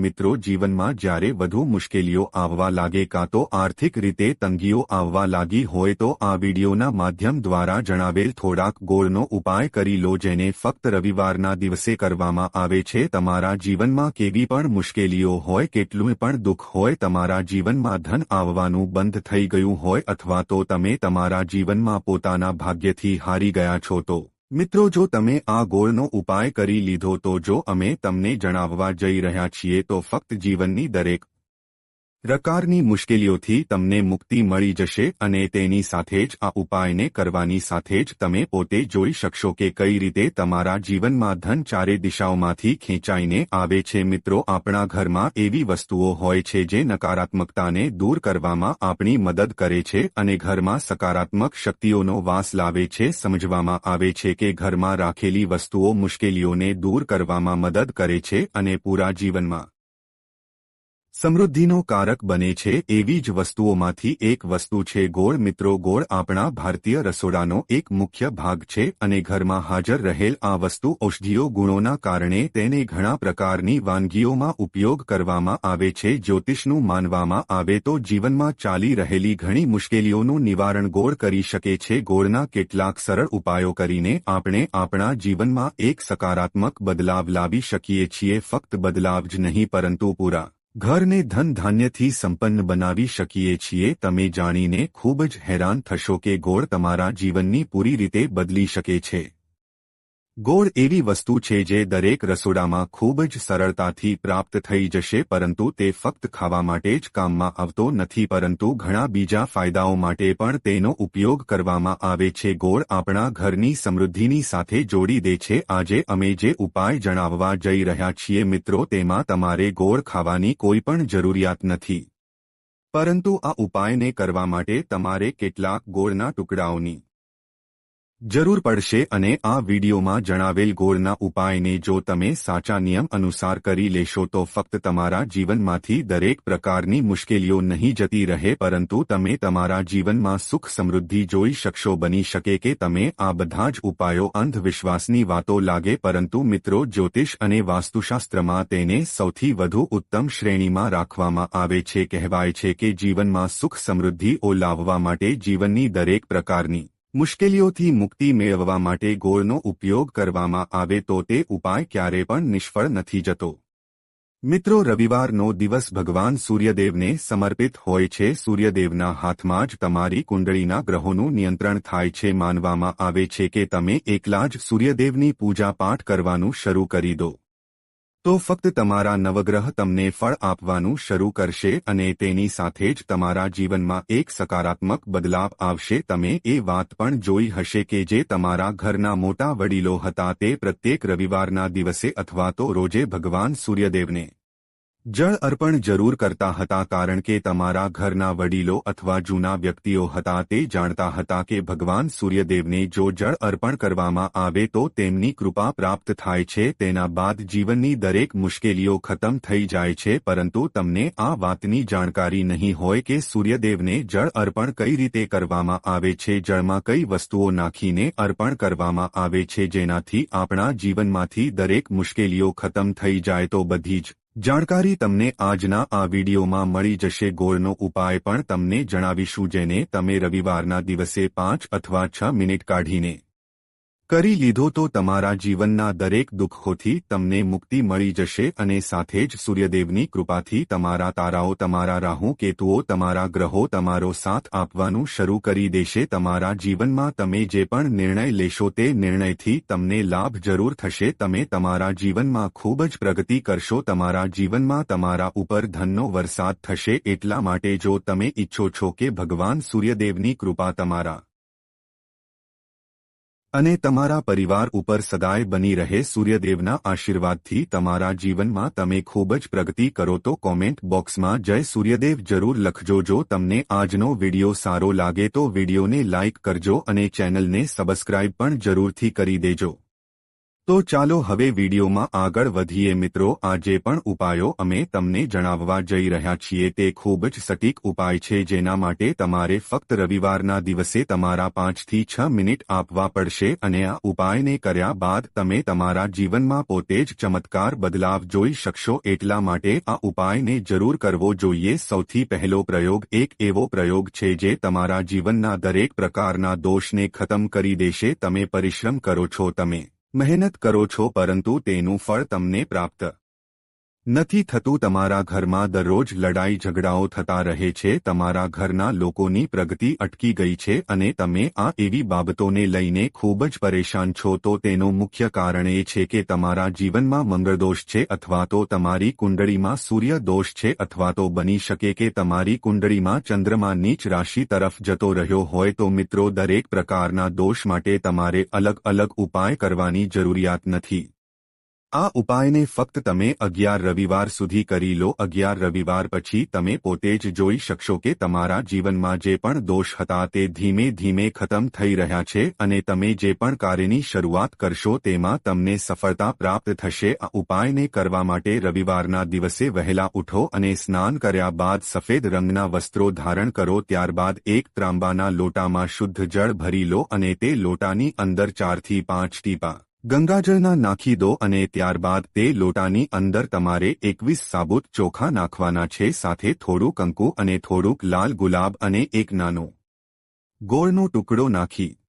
મિત્રો, જીવનમાં જ્યારે વધુ મુશ્કેલીઓ આવવા લાગે કાં તો આર્થિક રીતે તંગીઓ આવવા લાગી હોય તો આ વિડીયોના માધ્યમ દ્વારા જણાવેલ થોડાક ગોળનો ઉપાય કરી લો જેને ફક્ત રવિવારના દિવસે કરવામાં આવે છે. તમારા જીવનમાં કેવી પણ મુશ્કેલીઓ હોય, કેટલું પણ દુઃખ હોય, તમારા જીવનમાં ધન આવવાનું બંધ થઈ ગયું હોય અથવા તો તમે તમારા જીવનમાં પોતાના ભાગ્યથી હારી ગયા છો તો મિત્રો, જો તમે આ ગોળનો ઉપાય કરી લીધો તો જો અમે તમને જણાવવા જઈ રહ્યા છીએ તો ફક્ત જીવનની દરેક પ્રકારની મુશ્કેલીઓથી તમને મુક્તિ મળી જશે અને તેની સાથે જ આ ઉપાયને કરવાની સાથે જ તમે પોતે જોઈ શકશો કે કઈ રીતે તમારા જીવનમાં ધન ચારે દિશાઓમાંથી ખેંચાઈને આવે છે. મિત્રો, આપણા ઘરમાં એવી વસ્તુઓ હોય છે જે નકારાત્મકતાને દૂર કરવામાં આપણી મદદ કરે છે અને ઘરમાં સકારાત્મક શક્તિઓનો વાસ લાવે છે. સમજવામાં આવે છે કે ઘરમાં રાખેલી વસ્તુઓ મુશ્કેલીઓને દૂર કરવામાં મદદ કરે છે અને પૂરા જીવનમાં સમૃદ્ધિનો કારક બને છે એવી જ વસ્તુઓમાંથી એક વસ્તુ છે ગોળ મિત્રો, ગોળ આપણા ભારતીય રસોડાનો એક મુખ્ય ભાગ છે અને ઘરમાં હાજર રહેલ આ વસ્તુ ઔષધીય ગુણોના કારણે તેને ઘણા પ્રકારની વાનગીઓમાં ઉપયોગ કરવામાં આવે છે. જ્યોતિષનું માનવામાં આવે તો જીવનમાં ચાલી રહેલી ઘણી મુશ્કેલીઓનું નિવારણ ગોળ કરી શકે છે. ગોળના કેટલાક સરળ ઉપાયો કરીને આપણે આપણા જીવનમાં એક સકારાત્મક બદલાવ લાવી શકીએ છીએ. ફક્ત બદલાવ જ નહીં, પરંતુ પૂરા ઘરને ધન ધાન્યથી સંપન્ન બનાવી શકીએ છીએ, તમે જાણીને ખૂબ જ હેરાન થશો કે ગોળ તમારા જીવનની પૂરી રીતે બદલી શકે છે. ગોળ એવી વસ્તુ છે જે દરેક રસોડામાં ખૂબ જ સરળતાથી પ્રાપ્ત થઈ જશે, પરંતુ તે ફક્ત ખાવા માટે જ કામમાં આવતો નથી, પરંતુ ઘણા બીજા ફાયદાઓ માટે પણ તેનો ઉપયોગ કરવામાં આવે છે. ગોળ આપણા ઘરની સમૃદ્ધિની સાથે જોડી દે છે. આજે અમે જે ઉપાય જણાવવા જઈ રહ્યા છીએ મિત્રો, તેમાં તમારે ગોળ ખાવાની કોઈ પણ જરૂરિયાત નથી. પરંતુ આ ઉપાયને કરવા માટે તમારે કેટલાક ગોળના ટુકડાઓની જરૂર પડશે અને આ વિડીયોમાં જણાવેલ ગોળના ઉપાયને જો તમે સાચા નિયમ અનુસાર કરી લેશો તો ફક્ત તમારા જીવનમાંથી દરેક પ્રકારની મુશ્કેલીઓ નહીં જતી રહે, પરંતુ તમે તમારા જીવનમાં સુખ સમૃદ્ધિ જોઈ શકશો, બની શકે કે તમે આ બધા જ ઉપાયો અંધવિશ્વાસની વાતો લાગે, પરંતુ મિત્રો જ્યોતિષ અને વાસ્તુશાસ્ત્રમાં તેને સૌથી વધુ ઉત્તમ શ્રેણીમાં રાખવામાં આવે છે. કહેવાય છે કે જીવનમાં સુખ સમૃદ્ધિ લાવવા માટે જીવનની દરેક પ્રકારની મુશ્કેલીઓથી મુક્તિ મેળવવા માટે ગોળનો ઉપયોગ કરવામાં આવે તો તે ઉપાય ક્યારે પણ નિષ્ફળ નથી જતો. મિત્રો, રવિવારનો દિવસ ભગવાન સૂર્યદેવને સમર્પિત હોય છે. સૂર્યદેવના હાથમાં જ તમારી કુંડળીના ગ્રહોનું નિયંત્રણ થાય છે. માનવામાં આવે છે કે તમે એકલા જ સૂર્યદેવની પૂજા પાઠ કરવાનું શરૂ કરી દો. તો ફક્ત તમારા નવગ્રહ તમને ફળ આપવાનું શરૂ કરશે અને તેની સાથે જ તમારા જીવનમાં એક સકારાત્મક બદલાવ આવશે. તમે એ વાત પણ જોઈ હશે કે જે તમારા ઘરના મોટા વડીલો હતા તે પ્રત્યેક રવિવારના દિવસે અથવા તો રોજે ભગવાન સૂર્યદેવને જળ અર્પણ જરૂર કરતા હતા કારણ કે તમારા ઘરના વડીલો અથવા જૂના વ્યક્તિઓ હતા તે જાણતા હતા કે ભગવાન સૂર્યદેવને જો જળ અર્પણ કરવામાં આવે તો તેમની કૃપા પ્રાપ્ત થાય છે. તેના બાદ જીવનની દરેક મુશ્કેલીઓ ખતમ થઈ જાય છે, પરંતુ તમને આ વાતની જાણકારી નહીં હોય કે સૂર્યદેવને જળ અર્પણ કઈ રીતે કરવામાં આવે છે. જળમાં કઈ વસ્તુઓ નાખીને અર્પણ કરવામાં આવે છે જેનાથી આપણા જીવનમાંથી દરેક મુશ્કેલીઓ ખતમ થઈ જાય તો બધી જ જાણકારી તમને આજના આ વિડીયોમાં મળી જશે ગોળનો ઉપાય પણ તમને જણાવીશું જેને તમે રવિવારના દિવસે પાંચ અથવા છ મિનિટ કાઢીને કરી લીધો તો તમારા જીવનના દરેક દુઃખોથી તમને મુક્તિ મળી જશે અને સાથે જ સૂર્યદેવની કૃપાથી તમારા તારાઓ તમારા રાહુ કેતુઓ તમારા ગ્રહો તમારો સાથ આપવાનું શરૂ કરી દેશે. તમારા જીવનમાં તમે જે પણ નિર્ણય લેશો તે નિર્ણયથી તમને લાભ જરૂર થશે. તમે તમારા જીવનમાં ખૂબ જ પ્રગતિ કરશો. તમારા જીવનમાં તમારા ઉપર ધનનો વરસાદ થશે. એટલા માટે જો તમે ઈચ્છો છો કે ભગવાન સૂર્યદેવની કૃપા તમારા અને તમારા પરિવાર ઉપર સદાય બની રહે સૂર્યદેવના આશીર્વાદથી તમારા જીવનમાં તમે ખૂબ જ પ્રગતિ કરો તો કોમેન્ટ બોક્સમાં જય સૂર્યદેવ જરૂર લખજો. જો તમને આજનો વિડિયો સારો લાગે તો વિડિયોને લાઇક કરજો અને ચેનલને સબસ્ક્રાઇબ પણ જરૂરથી કરી દેજો. તો ચાલો હવે વિડીયોમાં આગળ વધીએ. મિત્રો આ જે પણ ઉપાયો અમે તમને જણાવવા જઈ રહ્યા છીએ. તે ખૂબ જ સટીક ઉપાય છે, જેના માટે તમારે ફક્ત રવિવારના દિવસે તમારા પાંચથી છ મિનિટ આપવા પડશે અને આ ઉપાયને કર્યા બાદ તમે તમારા જીવનમાં પોતે જ ચમત્કાર બદલાવ જોઈ શકશો. એટલા માટે આ ઉપાયને જરૂર કરવો જોઈએ. સૌથી પહેલો પ્રયોગ એક એવો પ્રયોગ છે, જે તમારા જીવનના દરેક પ્રકારના દોષને ખતમ કરી દેશે. તમે પરિશ્રમ કરો છો, તમે મહેનત કરો છો પરંતુ તેનું ફળ તમને પ્રાપ્ત. નથી થતું તમારા ઘરમાં દરરોજ લડાઈ ઝઘડાઓ થતા રહે છે, તમારા ઘરના લોકોની પ્રગતિ અટકી ગઈ છે અને તમે આ એવી બાબતોને લઈને ખૂબ જ પરેશાન છો, તો તેનું મુખ્ય કારણ એ છે કે તમારા જીવનમાં મંગળદોષ છે અથવા તો તમારી કુંડળીમાં સૂર્ય દોષ છે અથવા તો બની શકે કે તમારી કુંડળીમાં ચંદ્રમા નીચ રાશિ તરફ જતો રહ્યો હોય, તો મિત્રો દરેક પ્રકારના દોષ માટે તમારે અલગ અલગ ઉપાય કરવાની જરૂરિયાત નથી. આ ઉપાયને ફક્ત તમે અગિયાર રવિવાર સુધી કરી લો. અગિયાર રવિવાર પછી તમે પોતે જ જોઈ શકશો કે તમારા જીવનમાં જે પણ દોષ હતા તે ધીમે ધીમે ખતમ થઈ રહ્યા છે અને તમે જે પણ કાર્યની શરૂઆત કરશો તેમાં તમને સફળતા પ્રાપ્ત થશે. આ ઉપાયને કરવા માટે રવિવારના દિવસે વહેલા ઉઠો અને સ્નાન કર્યા બાદ સફેદ રંગના વસ્ત્રો ધારણ કરો. ત્યારબાદ એક ત્રાંબાના લોટામાં શુદ્ધ જળ ભરી લો અને તે લોટાની અંદર ચારથી પાંચ ટીપા ગંગાજળના નાખી દો અને ત્યારબાદ તે લોટાની અંદર તમારે એકવીસ સાબુત ચોખા નાખવાના છે, સાથે થોડું કંકુ અને થોડુંક લાલ ગુલાબ અને એક નાનો ગોળનો ટુકડો નાખી.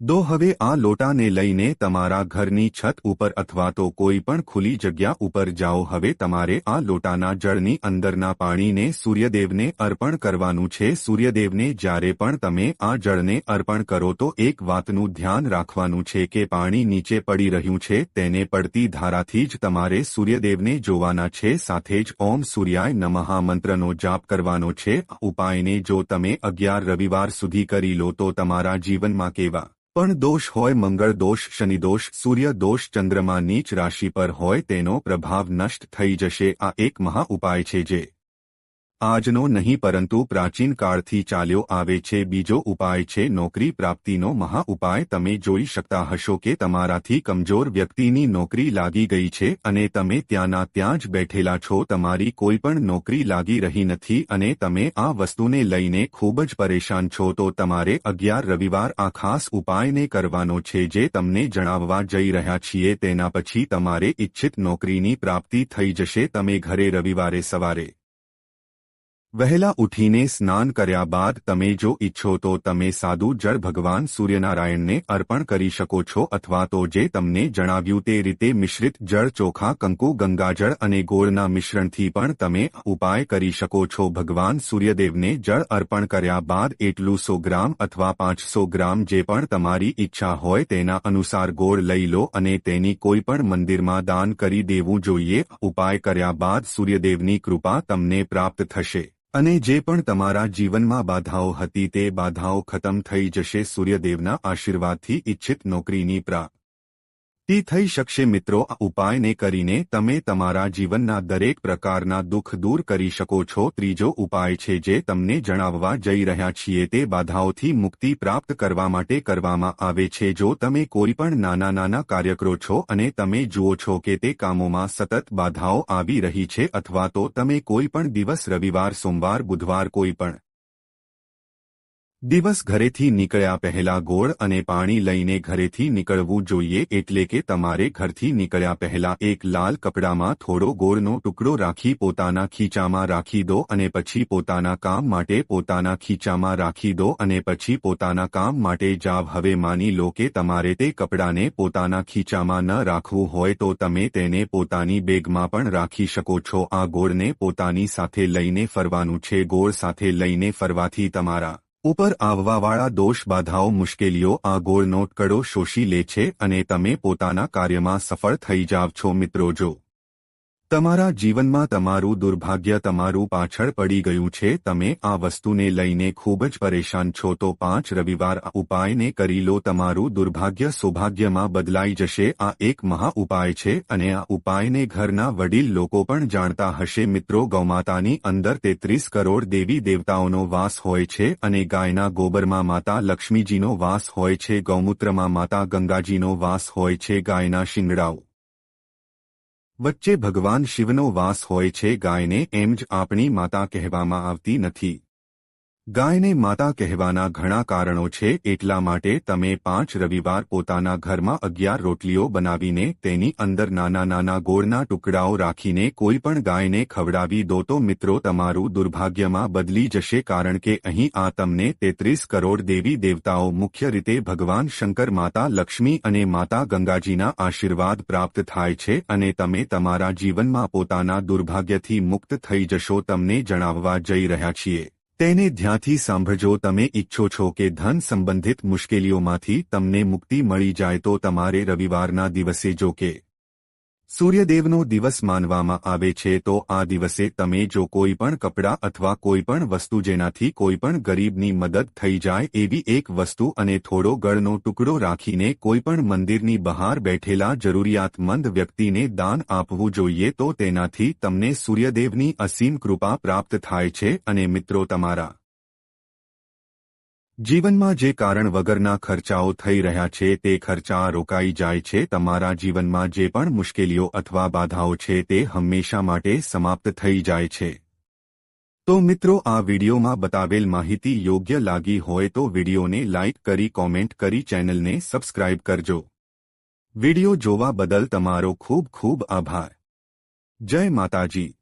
દો હવે આ લોટાને લઈને તમારા ઘરની છત ઉપર અથવા તો કોઈ પણ ખુલ્લી જગ્યા ઉપર જાઓ. હવે તમારે આ લોટાના જળની અંદરના પાણીને સૂર્યદેવને અર્પણ કરવાનું છે. સૂર્યદેવને જ્યારે પણ તમે આ જળને અર્પણ કરો તો એક વાતનું ધ્યાન રાખવાનું છે કે પાણી નીચે પડી રહ્યું છે. તેને પડતી ધારાથી જ તમારે સૂર્યદેવને જોવાના છે. સાથે જ ઓમ સૂર્યાય નમઃ મંત્રનો જાપ કરવાનો છે. ઉપાયને જો તમે અગિયાર રવિવાર સુધી કરી લો તો તમારા જીવનમાં કેવા પણ દોષ હોય મંગળ દોષ શનિદોષ સૂર્ય દોષ, ચંદ્રમા, નીચ રાશિ પર હોય તેનો પ્રભાવ નષ્ટ થઈ જશે. આ એક મહા ઉપાય છે જે આજનો નહીં પરંતુ પ્રાચીન કાળથી ચાલ્યો આવે છે. બીજો ઉપાય છે, નોકરી પ્રાપ્તિનો મહા ઉપાય. તમે જોઈ શકતા હશો કે તમારાથી કમજોર વ્યક્તિની નોકરી લાગી ગઈ છે અને તમે ત્યાંના ત્યાં જ બેઠેલા છો. તમારી કોઈ પણ નોકરી લાગી રહી નથી અને તમે આ વસ્તુને લઈને ખૂબ જ પરેશાન છો. તો તમારે અગિયાર રવિવાર આ ખાસ ઉપાયને કરવાનો છે જે તમને જણાવવા જઈ રહ્યા છીએ. તેના પછી તમારે ઇચ્છિત નોકરીની પ્રાપ્તિ થઈ જશે. તમે ઘરે રવિવારે સવારે વહેલા ઉઠીને સ્નાન કર્યા બાદ તમે જો ઈચ્છો તો તમે સાદું જળ ભગવાન સૂર્યનારાયણને અર્પણ કરી શકો છો અથવા તો જે તમને જણાવ્યું તે રીતે મિશ્રિત જળ ચોખા, કંકુ, ગંગાજળ અને ગોળના મિશ્રણથી પણ તમે ઉપાય કરી શકો છો. ભગવાન સૂર્યદેવને જળ અર્પણ કર્યા બાદ એટલું સો ગ્રામ અથવા પાંચસો ગ્રામ જે પણ તમારી ઈચ્છા હોય તેના અનુસાર ગોળ લઈ લો અને તેની કોઈ પણ મંદિરમાં દાન કરી દેવું જોઈએ. ઉપાય કર્યા બાદ સૂર્યદેવની કૃપા તમને પ્રાપ્ત થશે. અને જે પણ તમારા જીવનમાં બાધાઓ હતી તે બાધાઓ ખતમ થઈ જશે. સૂર્યદેવના આશીર્વાદથી ઇચ્છિત નોકરીની પ્રાપ્ત તી થઈ શકશે મિત્રો. આ ઉપાયને કરીને તમે તમારા જીવનના દરેક પ્રકારના દુઃખ દૂર કરી શકો છો. ત્રીજો ઉપાય છે જે તમને જણાવવા જઈ રહ્યા છીએ તે બાધાઓથી મુક્તિ પ્રાપ્ત કરવા માટે કરવામાં આવે છે. જો તમે કોઈ પણ નાના નાના કાર્યકરો છો અને તમે જુઓ છો કે તે કામોમાં સતત બાધાઓ આવી રહી છે અથવા તો તમે કોઈ પણ દિવસ રવિવાર, સોમવાર, બુધવાર કોઈ પણ દિવસ ઘરેથી નીકળ્યા પહેલા ગોળ અને પાણી લઈને ઘરેથી નીકળવું જોઈએ એટલે કે તમારે ઘરથી નીકળ્યા પહેલા એક લાલ કપડામાં થોડો ગોળનો ટુકડો રાખી પોતાના ખીચામાં રાખી દો અને પછી પોતાના કામ માટે પોતાના ખીચામાં રાખી દો અને પછી પોતાના કામ માટે જાવ. હવે માની લો કે તમારે તે કપડાને પોતાના ખીચામાં ન રાખવું હોય તો તમે તેને પોતાની બેગમાં પણ રાખી શકો છો. આ ગોળને પોતાની સાથે લઈને ફરવાનું છે. ગોળ સાથે લઈને ફરવાથી તમારા ઉપર આવવાવાળા દોષ બાધાઓ મુશ્કેલીઓ આ ગોળનો કડો શોષી લે છે અને તમે પોતાના કાર્યમાં સફળ થઈ જાવ છો મિત્રો જો તમારા જીવનમાં તમારું દુર્ભાગ્ય તમારું પાછળ પડી ગયું છે, તમે આ વસ્તુને લઈને ખૂબ જ પરેશાન છો, તો પાંચ રવિવાર ઉપાયને કરી લો, તમારું દુર્ભાગ્ય સૌભાગ્યમાં બદલાઈ જશે, આ એક મહા ઉપાય છે અને આ ઉપાયને ઘરના વડીલ લોકો પણ જાણતા હશે, મિત્રો ગૌમાતાની અંદર તેત્રીસ કરોડ દેવી દેવતાઓનો વાસ હોય છે અને ગાયના ગોબરમાં માતા લક્ષ્મીજીનો વાસ હોય છે, ગૌમૂત્રમાં માતા ગંગાજીનો વાસ હોય છે, ગાયના શિંગડાઓ. વચ્ચે ભગવાન શિવનો વાસ હોય છે ગાયને એમ જ આપણી માતા કહેવામાં આવતી નથી. ગાયને માતા કહેવાના ઘણા કારણો છે, એટલા માટે તમે પાંચ રવિવાર પોતાના ઘરમાં અગિયાર રોટલીઓ બનાવીને તેની અંદર નાના નાના ગોળના ટુકડાઓ રાખીને કોઈ પણ ગાયને ખવડાવી દો તો મિત્રો તમારું દુર્ભાગ્યમાં બદલી જશે કારણ કે અહીં આ તમને તેત્રીસ કરોડ દેવી દેવતાઓ મુખ્ય રીતે ભગવાન શંકર માતા લક્ષ્મી અને માતા ગંગાજીના આશીર્વાદ પ્રાપ્ત થાય છે અને તમે તમારા જીવનમાં પોતાના દુર્ભાગ્યથી મુક્ત થઈ જશો, તમને જણાવવા જઈ રહ્યા છીએ. તેને ધ્યાનથી સાંભળજો. તમે ઈચ્છો છો કે ધન સંબંધિત મુશ્કેલીઓમાંથી તમને મુક્તિ મળી જાય તો તમારે રવિવારના દિવસે જો કે સૂર્યદેવનો દિવસ માનવામાં આવે છે તો આ દિવસે તમે જો કોઈ પણ કપડાં અથવા કોઈ પણ વસ્તુ જેનાથી કોઈ પણ ગરીબની મદદ થઈ જાય એવી એક વસ્તુ અને થોડો ગળનો ટુકડો રાખીને કોઈ પણ મંદિરની બહાર બેઠેલા જરૂરિયાતમંદ વ્યક્તિને દાન આપવું જોઈએ તો તેનાથી તમને સૂર્યદેવની અસીમ કૃપા પ્રાપ્ત થાય છે અને મિત્રો તમારા જીવનમાં જે કારણ વગરના ખર્ચાઓ થઈ રહ્યા છે તે ખર્ચા રોકાઈ જાય છે, તમારા જીવનમાં જે પણ મુશ્કેલીઓ અથવા બાધાઓ છે તે હંમેશા માટે સમાપ્ત થઈ જાય છે. તો મિત્રો, આ વિડીયોમાં બતાવેલ માહિતી યોગ્ય લાગી હોય તો વિડીયોને લાઇક કરી, કોમેન્ટ કરી, ચેનલને સબસ્ક્રાઇબ કરજો. વીડિયો જોવા બદલ તમારો ખૂબ ખૂબ આભાર. જય માતાજી.